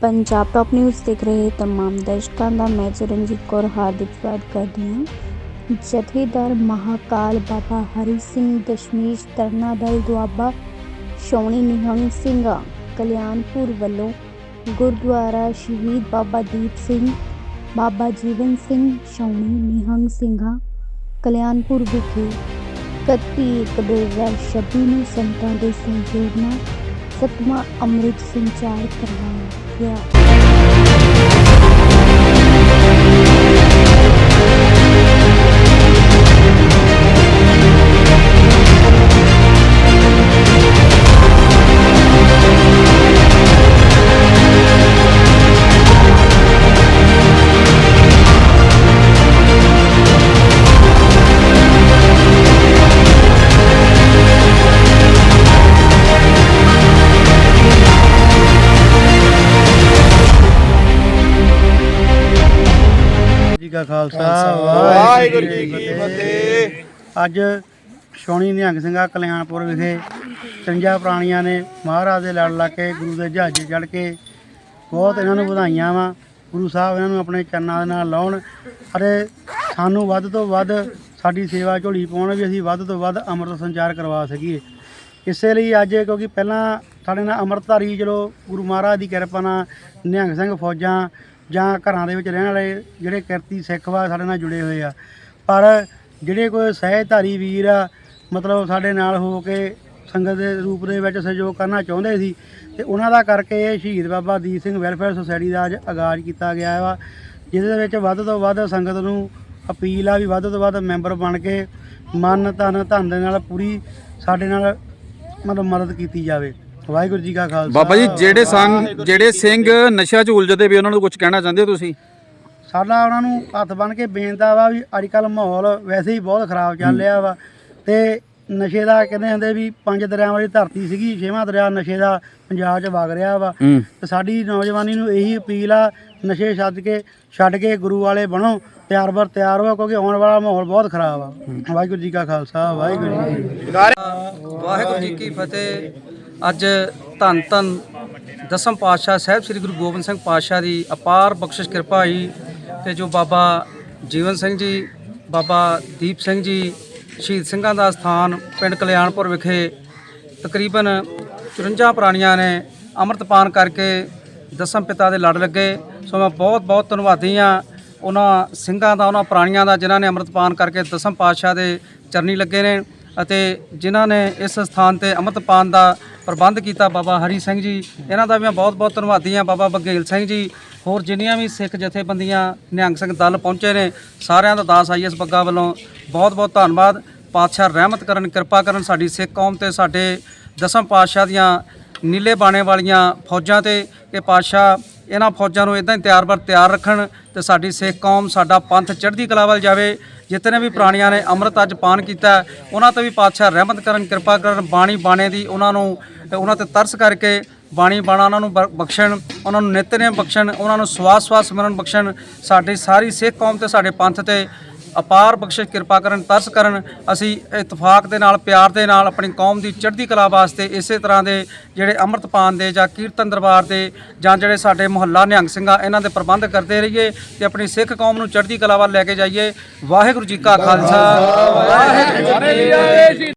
Punjab top news ਦੇਖ ਰਹੇ तमाम ਦਰਸ਼ਕਾਂ ਦਾ ਮੈਂ ਚਰਨਜੀਤ ਕੌਰ ਹਾਰਦਿਕ ਸਵਾਗਤ ਕਰਦੀ ਹਾਂ ਜਥੇਦਾਰ ਮਹਾਕਾਲ ਬਾਬਾ ਹਰੀ ਸਿੰਘ ਦਸ਼ਮੇਸ਼ ਤਰਨਾ ਦਲ ਦੁਆਬਾ ਸ਼ੌਣੀ ਨਿਹੰਗ ਸਿੰਘਾਂ ਕਲਿਆਣਪੁਰ ਵੱਲੋਂ ਗੁਰਦੁਆਰਾ ਸ਼ਹੀਦ ਬਾਬਾ ਦੀਪ ਸਿੰਘ ਬਾਬਾ ਜੀਵਨ ਸਿੰਘ ਸ਼ੌਣੀ ਨਿਹੰਗ ਸਿੰਘਾਂ ਕਲਿਆਣਪੁਰ ਵਿਖੇ 31 ਇੱਕ 2026 ਨੂੰ ਸੰਤਾਂ ਦੇ ਸਹਿਯੋਗ ਨਾਲ ਸਤਵਾਂ ਅੰਮ੍ਰਿਤ ਸੰਚਾਰ ਕਰਵਾਇਆ ਗਿਆ। ਕਾ ਖਾਲਸਾ। ਵਾਹਿਗੁਰੂ ਜੀ ਕੀ ਫਤਿਹ। ਅੱਜ ਸ਼ੌਣੀ ਨਿਹੰਗ ਸਿੰਘਾ ਕਲਿਆਣਪੁਰ ਵਿਖੇ ਚੰਜਾ ਪ੍ਰਾਣੀਆਂ ਨੇ ਮਹਾਰਾਜ ਦੇ ਲੜ ਲਾ ਕੇ ਗੁਰੂ ਦੇ ਜਹਾਜ਼ੇ ਚੜ ਕੇ ਬਹੁਤ ਇਹਨਾਂ ਨੂੰ ਵਧਾਈਆਂ ਵਾ। ਗੁਰੂ ਸਾਹਿਬ ਇਹਨਾਂ ਨੂੰ ਆਪਣੇ ਚਰਨਾਂ ਦੇ ਨਾਲ ਲਾਉਣ। ਅਤੇ ਸਾਨੂੰ ਵੱਧ ਤੋਂ ਵੱਧ ਸਾਡੀ ਸੇਵਾ ਝੋਲੀ ਪਾਉਣ ਵੀ ਅਸੀਂ ਵੱਧ ਤੋਂ ਵੱਧ ਅੰਮ੍ਰਿਤ ਸੰਚਾਰ ਕਰਵਾ ਸਕੀਏ। ਇਸੇ ਲਈ ਅੱਜ ਕਿਉਂਕਿ ਪਹਿਲਾਂ ਸਾਡੇ ਨਾਲ ਅੰਮ੍ਰਿਤਧਾਰੀ ਚਲੋ ਗੁਰੂ ਮਹਾਰਾਜ ਦੀ ਕਿਰਪਾ ਨਾਲ ਨਿਹੰਗ ਸਿੰਘ ਫੌਜਾਂ ਜਾਂ ਘਰਾਂ ਦੇ ਵਿੱਚ ਰਹਿਣ ਵਾਲੇ ਜਿਹੜੇ ਕਿਰਤੀ ਸਿੱਖ ਵਾ ਸਾਡੇ ਨਾਲ ਜੁੜੇ ਹੋਏ ਆ। ਪਰ ਜਿਹੜੇ ਕੋਈ ਸਹਿਜਧਾਰੀ ਵੀਰ ਆ, ਮਤਲਬ ਸਾਡੇ ਨਾਲ ਹੋ ਕੇ ਸੰਗਤ ਦੇ ਰੂਪ ਦੇ ਵਿੱਚ ਸਹਿਯੋਗ ਕਰਨਾ ਚਾਹੁੰਦੇ ਸੀ, ਤੇ ਉਹਨਾਂ ਦਾ ਕਰਕੇ ਇਹ ਸ਼ਹੀਦ ਬਾਬਾ ਦੀਪ ਸਿੰਘ ਵੈਲਫੇਅਰ ਸੁਸਾਇਟੀ ਦਾ ਅੱਜ ਆਗਾਜ਼ ਕੀਤਾ ਗਿਆ ਵਾ, ਜਿਹਦੇ ਵਿੱਚ ਵੱਧ ਤੋਂ ਵੱਧ ਸੰਗਤ ਨੂੰ ਅਪੀਲ ਆ ਵੀ ਵੱਧ ਤੋਂ ਵੱਧ ਮੈਂਬਰ ਬਣ ਕੇ ਮਨ ਤਨ ਧਨ ਦੇ ਨਾਲ ਪੂਰੀ ਸਾਡੇ ਨਾਲ ਮਤਲਬ ਮਦਦ ਕੀਤੀ ਜਾਵੇ। ਵਾਹਿਗੁਰੂ ਜੀ ਕਾ ਖਾਲਸਾ। ਬਾਬਾ ਜੀ ਜਿਹੜੇ ਸੰਗ ਜਿਹੜੇ ਸਿੰਘ ਨਸ਼ਾ 'ਚ ਉਲਝਦੇ ਵੀ ਉਹਨਾਂ ਨੂੰ ਕੁਝ ਕਹਿਣਾ ਚਾਹੁੰਦੇ ਹੋ ਤੁਸੀਂ? ਸਾਡਾ ਉਹਨਾਂ ਨੂੰ ਹੱਥ ਬਨ ਕੇ ਬੇਨਤਾ ਵਾ ਵੀ ਅੱਜ ਕੱਲ ਮਾਹੌਲ ਵੈਸੇ ਹੀ ਬਹੁਤ ਖਰਾਬ ਚੱਲ ਰਿਹਾ ਵਾ। ਤੇ ਨਸ਼ੇ ਦਾ ਕਹਿੰਦੇ ਹੁੰਦੇ ਵੀ ਪੰਜ ਦਰਿਆਵਾਂ ਵਾਲੀ ਧਰਤੀ ਸੀਗੀ ਛੇਵਾਂ ਦਰਿਆ ਨਸ਼ੇ ਦਾ ਪੰਜਾਬ 'ਚ ਵਗ ਰਿਹਾ ਵਾ। ਤੇ ਸਾਡੀ ਨੌਜਵਾਨੀ ਨੂੰ ਇਹੀ ਅਪੀਲ ਆ ਨਸ਼ੇ ਛੱਡ ਕੇ ਛੱਡ ਕੇ ਗੁਰੂ ਵਾਲੇ ਬਣੋ ਤਿਆਰ ਬਰ ਤਿਆਰ ਹੋ ਕਿਉਂਕਿ ਆਉਣ ਵਾਲਾ ਮਾਹੌਲ ਬਹੁਤ ਖਰਾਬ ਆ। ਵਾਹਿਗੁਰੂ ਜੀ ਕਾ ਖਾਲਸਾ ਵਾਹਿਗੁਰੂ ਜੀ ਵਾਹਿਗੁਰੂ ਜੀ ਕੀ ਫਤਿਹ। ਅੱਜ ਧੰਨ ਧੰਨ ਦਸਮ ਪਾਤਸ਼ਾਹ ਸਾਹਿਬ ਸ੍ਰੀ ਗੁਰੂ ਗੋਬਿੰਦ ਸਿੰਘ ਪਾਤਸ਼ਾਹ ਦੀ ਅਪਾਰ ਬਖਸ਼ਿਸ਼ ਕਿਰਪਾ ਹੋਈ ਤੇ ਜੋ ਬਾਬਾ ਜੀਵਨ ਸਿੰਘ ਜੀ, ਬਾਬਾ ਦੀਪ ਸਿੰਘ ਜੀ ਸ਼ਹੀਦ ਸਿੰਘਾਂ ਦਾ ਸਥਾਨ ਪਿੰਡ ਕਲਿਆਣਪੁਰ ਵਿਖੇ ਤਕਰੀਬਨ 54 ਪ੍ਰਾਣੀਆਂ ਨੇ ਅੰਮ੍ਰਿਤਪਾਨ ਕਰਕੇ ਦਸਮ ਪਿਤਾ ਦੇ ਲੜ ਲੱਗੇ। ਸੋ ਮੈਂ ਬਹੁਤ ਬਹੁਤ ਧੰਨਵਾਦੀ ਆ ਉਹਨਾਂ ਸਿੰਘਾਂ ਦਾ, ਉਹਨਾਂ ਪ੍ਰਾਣੀਆਂ ਦਾ ਜਿਨ੍ਹਾਂ ਨੇ ਅੰਮ੍ਰਿਤਪਾਨ ਕਰਕੇ ਦਸਮ ਪਾਤਸ਼ਾਹ ਦੇ ਚਰਨੀ ਲੱਗੇ ਨੇ ਅਤੇ ਜਿਨ੍ਹਾਂ ਨੇ ਇਸ ਸਥਾਨ ਤੇ ਅੰਮ੍ਰਿਤਪਾਨ ਦਾ ਪ੍ਰਬੰਧ ਕੀਤਾ ਬਾਬਾ ਹਰੀ ਸਿੰਘ ਜੀ। ਇਹਨਾਂ ਦਾ ਵੀ ਮੈਂ ਬਹੁਤ ਬਹੁਤ ਧੰਨਵਾਦੀ ਆ ਬਾਬਾ ਬਗੇਲ ਸਿੰਘ ਜੀ। ਹੋਰ ਜਿੰਨੀਆਂ ਵੀ ਸਿੱਖ ਜਥੇਬੰਦੀਆਂ, ਨਿਹੰਗ ਸਿੰਘ ਦਲ ਪਹੁੰਚੇ ਨੇ, ਸਾਰਿਆਂ ਦਾ ਦਾਸ ਆਈਐਸ ਬੱਗਾ ਵੱਲੋਂ ਬਹੁਤ ਬਹੁਤ ਧੰਨਵਾਦ। ਪਾਤਸ਼ਾਹ ਰਹਿਮਤ ਕਰਨ, ਕਿਰਪਾ ਕਰਨ ਸਾਡੀ ਸਿੱਖ ਕੌਮ ਤੇ, ਸਾਡੇ ਦਸਮ ਪਾਤਸ਼ਾਹ ਦੀਆਂ ਨੀਲੇ ਬਾਣੇ ਵਾਲੀਆਂ ਫੌਜਾਂ ਤੇ, ਕਿ ਪਾਤਸ਼ਾਹ ਇਹਨਾਂ ਫੌਜਾਂ ਨੂੰ ਇਦਾਂ ਹੀ ਤਿਆਰ ਬਰ ਤਿਆਰ ਰੱਖਣ ਤੇ ਸਾਡੀ ਸਿੱਖ ਕੌਮ, ਸਾਡਾ ਪੰਥ ਚੜ੍ਹਦੀ ਕਲਾ ਵੱਲ ਜਾਵੇ। ਜਿਤਨੇ ਵੀ ਪ੍ਰਾਣੀਆਂ ਨੇ ਅੰਮ੍ਰਿਤ ਅੱਜ ਪਾਨ ਕੀਤਾ, ਉਹਨਾਂ ਤੇ ਵੀ ਪਾਤਸ਼ਾਹ ਰਹਿਮਤ ਕਰਨ, ਕਿਰਪਾ ਕਰਨ, ਬਾਣੀ ਬਾਣੇ ਦੀ ਉਹਨਾਂ ਨੂੰ, ਉਹਨਾਂ ਤੇ ਤਰਸ ਕਰਕੇ ਬਾਣੀ ਬਾਣਾ ਉਹਨਾਂ ਨੂੰ ਬ- ਬਖਸ਼ਣ, ਉਹਨਾਂ ਨੂੰ ਨਿਤਨੇਮ ਬਖਸ਼ਣ, ਉਹਨਾਂ ਨੂੰ ਸਵਾਸ ਸਵਾਸ ਸਿਮਰਨ ਬਖਸ਼ਣ, ਸਾਡੀ ਸਾਰੀ ਸਿੱਖ ਕੌਮ ਤੇ, ਸਾਡੇ ਪੰਥ ਤੇ ਅਪਾਰ ਬਖਸ਼ਿਸ਼, ਕਿਰਪਾ ਕਰਨ, ਤਰਸ ਕਰਨ, ਅਸੀਂ ਇਤਫਾਕ ਦੇ ਨਾਲ, ਪਿਆਰ ਦੇ ਨਾਲ ਆਪਣੀ ਕੌਮ ਦੀ ਚੜ੍ਹਦੀ ਕਲਾ ਵਾਸਤੇ ਇਸੇ ਤਰ੍ਹਾਂ ਦੇ ਜਿਹੜੇ ਅੰਮ੍ਰਿਤਪਾਨ ਦੇ ਜਾਂ ਕੀਰਤਨ ਦਰਬਾਰ ਦੇ ਜਾਂ ਜਿਹੜੇ ਸਾਡੇ ਮੁਹੱਲਾ ਨਿਹੰਗ ਸਿੰਘਾਂ, ਇਹਨਾਂ ਦੇ ਪ੍ਰਬੰਧ ਕਰਦੇ ਰਹੀਏ ਤੇ ਆਪਣੀ ਸਿੱਖ ਕੌਮ ਨੂੰ ਚੜ੍ਹਦੀ ਕਲਾ ਵੱਲ ਲੈ ਕੇ ਜਾਈਏ। ਵਾਹਿਗੁਰੂ ਜੀ ਕਾ ਖਾਲਸਾ। ਵਾਹਿਗੁਰੂ ਜੀ ਕੀ